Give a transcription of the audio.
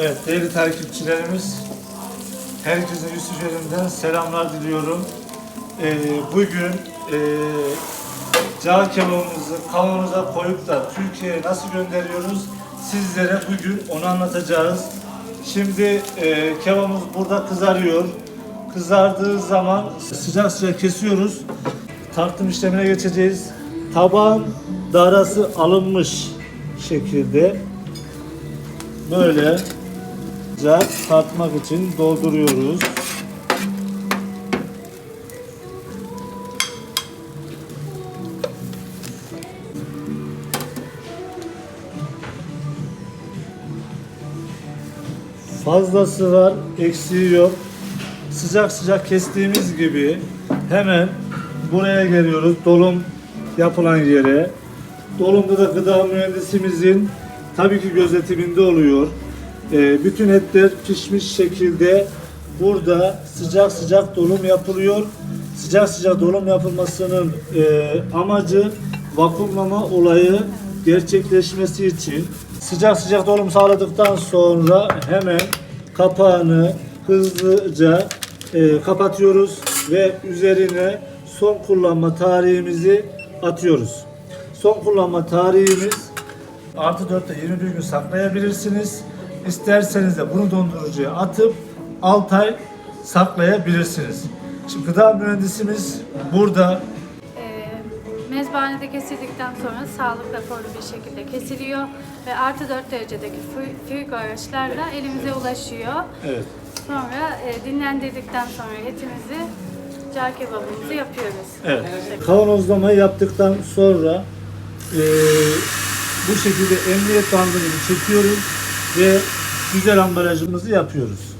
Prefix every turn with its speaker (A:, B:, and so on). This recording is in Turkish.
A: Evet değerli takipçilerimiz herkese Yusuf üzerinden selamlar diliyorum. Ee, bugün e, cağ kebabımızı kavanoza koyup da Türkiye'ye nasıl gönderiyoruz sizlere bugün onu anlatacağız. Şimdi e, kebabımız burada kızarıyor. Kızardığı zaman sıcak sıcak kesiyoruz. Tartım işlemine geçeceğiz. Tabağın darası alınmış şekilde böyle sıcak tartmak için dolduruyoruz. Fazlası var, eksiği yok. Sıcak sıcak kestiğimiz gibi hemen buraya geliyoruz. Dolum yapılan yere. Dolumda da gıda mühendisimizin tabii ki gözetiminde oluyor. Ee, bütün etler pişmiş şekilde burada sıcak sıcak dolum yapılıyor. Sıcak sıcak dolum yapılmasının e, amacı vakumlama olayı gerçekleşmesi için sıcak sıcak dolum sağladıktan sonra hemen kapağını hızlıca e, kapatıyoruz ve üzerine son kullanma tarihimizi atıyoruz. Son kullanma tarihimiz artı 4'te 21 gün saklayabilirsiniz. İsterseniz de bunu dondurucuya atıp 6 ay saklayabilirsiniz. Şimdi gıda mühendisimiz burada
B: Ee, mezbanede kesildikten sonra sağlık raporlu bir şekilde kesiliyor ve artı 4 derecedeki fü- frigo araçlarla elimize ulaşıyor.
A: evet
B: Sonra e, dinlendirdikten sonra etimizi car kebabımızı yapıyoruz.
A: Evet. Kavanozlamayı yaptıktan sonra eee, bu şekilde emniyet bandını çekiyoruz ve güzel ambalajımızı yapıyoruz.